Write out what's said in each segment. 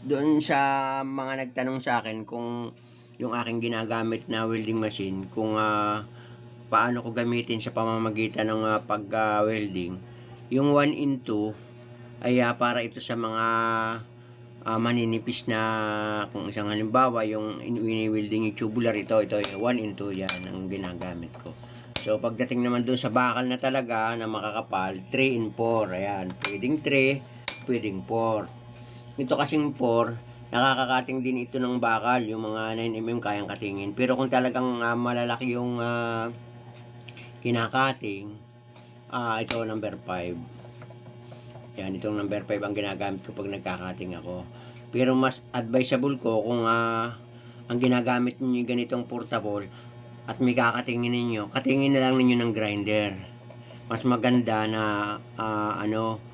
doon sa mga nagtanong sa akin kung yung aking ginagamit na welding machine, kung ah, paano ko gamitin sa pamamagitan ng ah, pag-welding, yung 1 in 2 ay ah, para ito sa mga ah, maninipis na kung isang halimbawa yung ini-welding yung tubular ito, ito yung 1 in 2 yan ang ginagamit ko. So pagdating naman doon sa bakal na talaga na makakapal, 3 in 4. Ayan, pwedeng 3, pwedeng 4. Ito kasing 4, nakakakating din ito ng bakal, yung mga 9mm kayang katingin. Pero kung talagang ah, malalaki yung ah, kinakating, ah ito number 5. Yan, itong number 5 ang ginagamit ko pag nagkakating ako. Pero mas advisable ko kung ah, ang ginagamit niyo ganitong portable at may kakatingin ninyo, katingin na lang ninyo ng grinder. Mas maganda na ah, ano,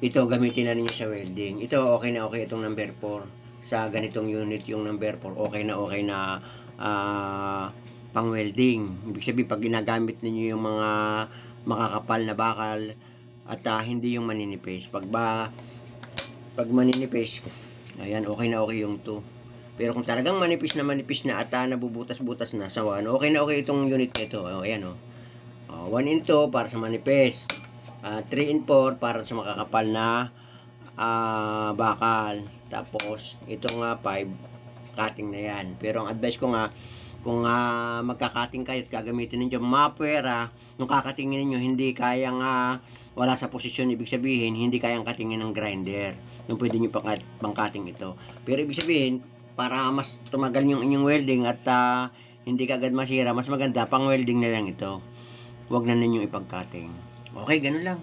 ito gamitin na ninyo sa welding. Ito okay na okay itong number 4. Sa ganitong unit yung number 4, okay na okay na ah, pang welding. Ibig sabihin pag ginagamit ninyo yung mga makakapal na bakal at ah, hindi yung maninipis. Pag ba pag maninipis, ayan okay na okay yung 2. Pero kung talagang manipis na manipis na at ah, nabubutas-butas na sa 1, okay na okay itong unit nito. Oh, ayan oh. Oh, 1 in 2 para sa manipis. Ah, 3 in 4 para sa makakapal na ah, bakal. Tapos, itong nga 5, cutting na yan. Pero ang advice ko nga, kung ah, magkakating kayo at gagamitin ninyo mapwera, nung kakatingin ninyo hindi kayang ah, wala sa posisyon, ibig sabihin, hindi kayang katingin ng grinder. Yung pwede nyo pang, pang cutting ito. Pero ibig sabihin, para mas tumagal yung inyong welding at ah, hindi kagad masira, mas maganda, pang welding na lang ito. Huwag na ninyong ipag-cutting. Okay, ganun lang.